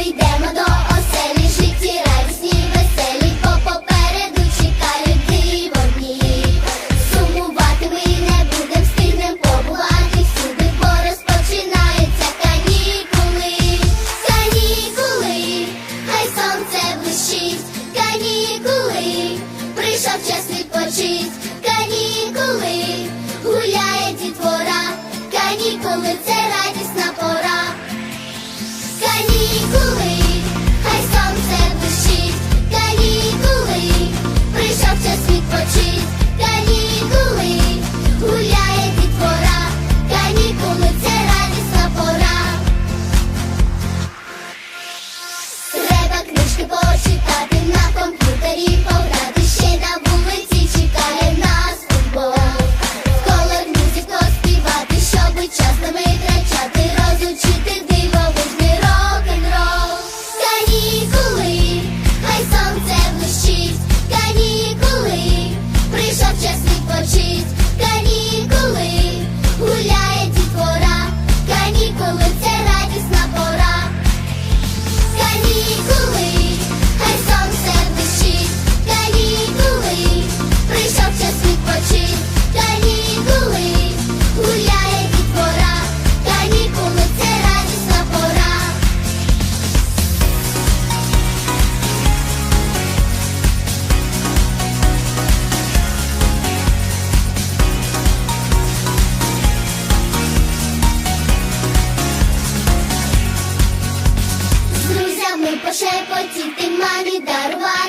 ми йдемо до оселі, житті радісні, веселі, бо попереду чекають дивовні. Сумувати ми не будем, встигнем побувати всюди, бо розпочинаються канікули, канікули, хай сонце блищить, канікули, прийшов час відпочить, канікули, гуляє дітвора, канікули це пора. Канікули, пошепотіти, мамі дарувати